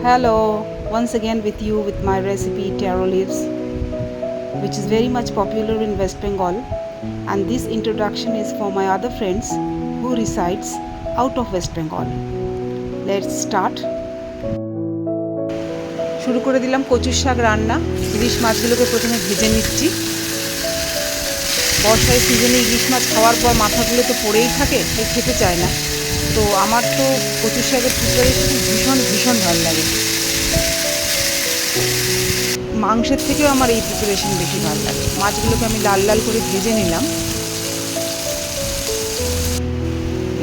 Hello, once again with you with my recipe taro leaves, which is very much popular in West Bengal. And this introduction is for my other friends who resides out of West Bengal. Let's start. শুরু করে দিলাম কচুর শাক রান্না ইলিশ মাছগুলোকে প্রথমে ভেজে নিচ্ছি বর্ষায় সিজনে ইলিশ মাছ খাওয়ার পর মাথাগুলো তো পড়েই থাকে কেউ খেতে চায় না তো আমার তো কচুর শাকের প্রিপারেশন ভীষণ ভীষণ ভালো লাগে। মাংসের থেকেও আমার এই প্রিপারেশন বেশি ভালো লাগে। মাছগুলোকে আমি লাল লাল করে ভেজে নিলাম।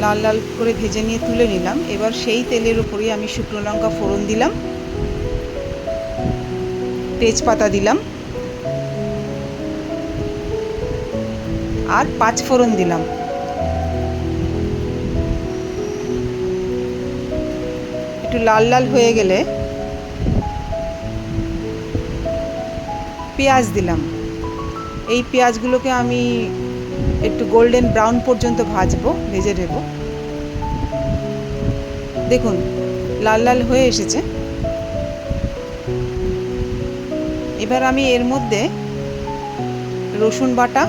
লাল লাল করে ভেজে নিয়ে তুলে নিলাম। এবার সেই তেলের উপরেই আমি শুকনো লঙ্কা ফোড়ন দিলাম। তেজপাতা দিলাম। আর পাঁচ ফোড়ন দিলাম। একটু লাল লাল হয়ে গেলে পেঁয়াজ দিলাম। এই পেঁয়াজগুলোকে আমি একটু গোল্ডেন ব্রাউন পর্যন্ত ভাজবো, ভেজে নেব। দেখুন, লাল লাল হয়ে এসেছে। এবার আমি এর মধ্যে রসুন বাটা,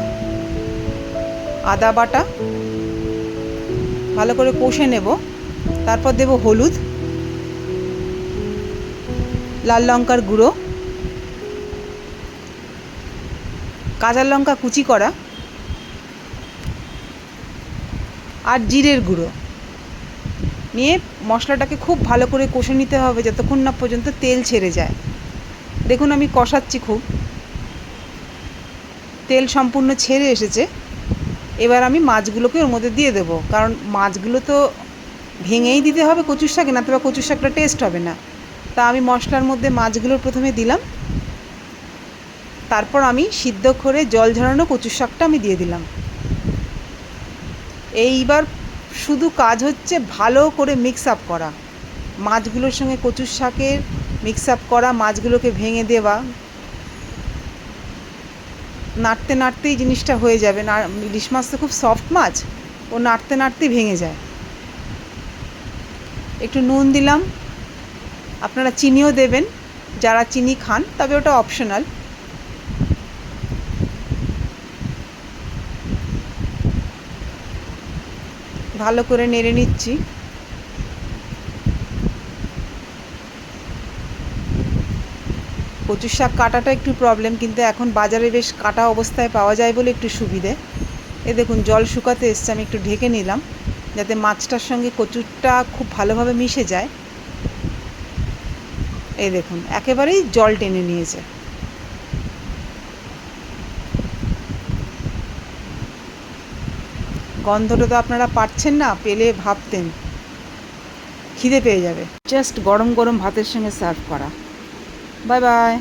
আদা বাটা ভালো করে কষে নেব। তারপর দেব হলুদ। লাল লঙ্কার গুঁড়ো, কাঁচা লঙ্কা কুচি করা আর জিরের গুঁড়ো। নিয়ে মশলাটাকে খুব ভালো করে কষে নিতে হবে যতক্ষণ না পর্যন্ত তেল ছেড়ে যায়। দেখুন আমি কষাচ্ছি খুব। তেল সম্পূর্ণ ছেড়ে এসেছে। এবার আমি মাছগুলোকে ওর মধ্যে দিয়ে দেবো। কারণ মাছগুলো তো ভেঙেই দিতে হবে কচুর শাকে না তবে কচুর শাকটা টেস্ট হবে না। তা আমি মশলার মধ্যে মাছগুলো প্রথমে দিলাম। তারপর আমি সিদ্ধ করে জল ঝরানো কচুর শাকটা আমি দিয়ে দিলাম। এইবার শুধু কাজ হচ্ছে ভালো করে মিক্স আপ করা। মাছগুলোর সঙ্গে কচুর শাকের মিক্স আপ করা, মাছগুলোকে ভেঙে দেওয়া। নাড়তে নাড়তেই জিনিসটা হয়ে যাবে। না, ইলিশ মাছ তো খুব সফট মাছ। ও নাড়তে নাড়তেই ভেঙে যায়। একটু নুন দিলাম। আপনারা চিনিও দেবেন, যারা চিনি খান, তবে ওটা অপশনাল ভালো করে নেড়ে নিচ্ছি। কচুর শাক কাটাটা একটু প্রবলেম কিন্তু এখন বাজারে বেশ কাটা অবস্থায় পাওয়া যায় বলে একটু সুবিধে। এ দেখুন, জল শুকাতে এসছে, আমি একটু ঢেকে নিলাম, যাতে মাছটার সঙ্গে কচুরটা খুব ভালোভাবে মিশে যায়। এই দেখুন, একেবারেই জল টেনে নিয়েছে। গন্ধটা তো আপনারা পাচ্ছেন না, পেলে ভাবতেন। খিদে পেয়ে যাবে। জাস্ট গরম গরম ভাতের সঙ্গে সার্ভ করা। Bye bye